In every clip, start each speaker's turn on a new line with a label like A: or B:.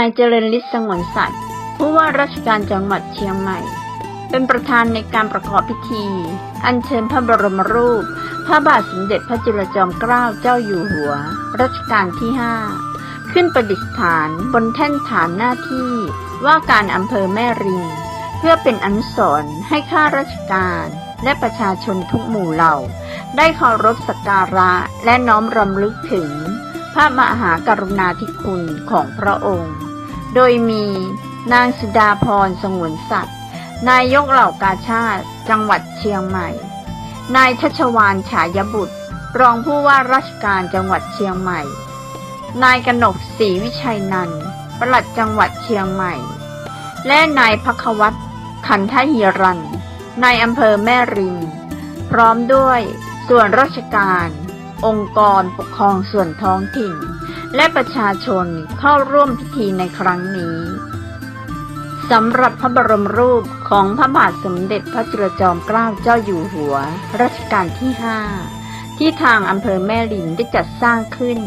A: ายเจริญฤทธิ์สงวนสัตว์ผู้ว่าราชการจังหวัดเชียงใหม่ เป็นประธานในการประกอบพิธี อัญเชิญพระบรมรูป พระบาทสมเด็จพระจุลจอมเกล้าเจ้าอยู่หัว รัชกาลที่ 5 ขึ้นประดิษฐานบนแท่นฐานหน้าที่ว่าการอำเภอแม่ริมเพื่อเป็นอนุสรณ์ให้ข้าราชการ และประชาชนทุกหมู่เหล่า ได้เคารพสักการะและน้อมรำลึกถึง พระมหากรุณาธิคุณของพระองค์ โดยมีนางสุดาพรสงวนสัตว์ นายกเหล่ากาชาติ จังหวัดเชียงใหม่ นายชัชวานฉายบุตร รองผู้ว่าราชการจังหวัดเชียงใหม่ นายกนกศรีวิชัยนันท์ปลัดจังหวัดเชียงใหม่ และนายพักวัตขันทหิรันนายอำเภอแม่ริมพร้อมด้วยส่วนราชการ องค์กรปกครองส่วนท้องถิ่น และประชาชนเข้าร่วมพิธีในครั้งนี้สำหรับพระบรมรูปของพระบาทสมเด็จพระจุลจอมเกล้าเจ้าอยู่หัว รัชกาลที่ 5 ที่ทางอำเภอแม่ริมได้จัดสร้างขึ้น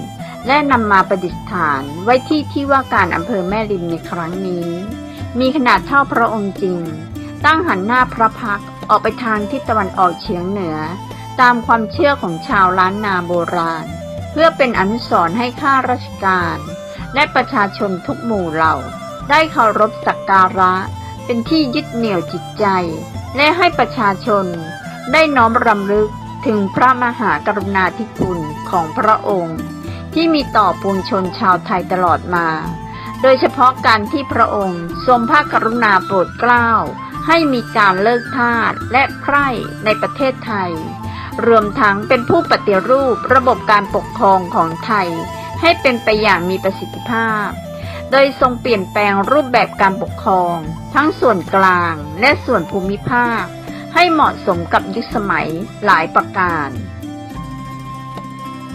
A: และนำมาประดิษฐานไว้ที่ที่ว่าการอำเภอแม่ริมในครั้งนี้ มีขนาดเท่าพระองค์จริง ตั้งหันหน้าพระพักออกไปทางทิศตะวันออกเฉียงเหนือ ตามความเชื่อของชาวล้านนาโบราณ เพื่อเป็นอนุสรณ์ให้ข้าราชการ และประชาชนทุกหมู่เหล่า ได้เคารพสักการะ เป็นที่ยึดเหนี่ยวจิตใจ และให้ประชาชน ได้น้อมรำลึกถึงพระมหากรุณาธิคุณของพระองค์ ที่มีต่อปวงชนชาวไทยตลอดมา โดยเฉพาะการที่พระองค์ทรงพระกรุณาโปรดเกล้า ให้มีการเลิกทาสและไพร่ในประเทศไทย รวมทั้งเป็นผู้ปฏิรูประบบการปกครองของไทย ให้เป็นไปอย่างมีประสิทธิภาพ โดยทรงเปลี่ยนแปลงรูปแบบการปกครอง ทั้งส่วนกลางและส่วนภูมิภาค ให้เหมาะสมกับยุคสมัยหลายประการ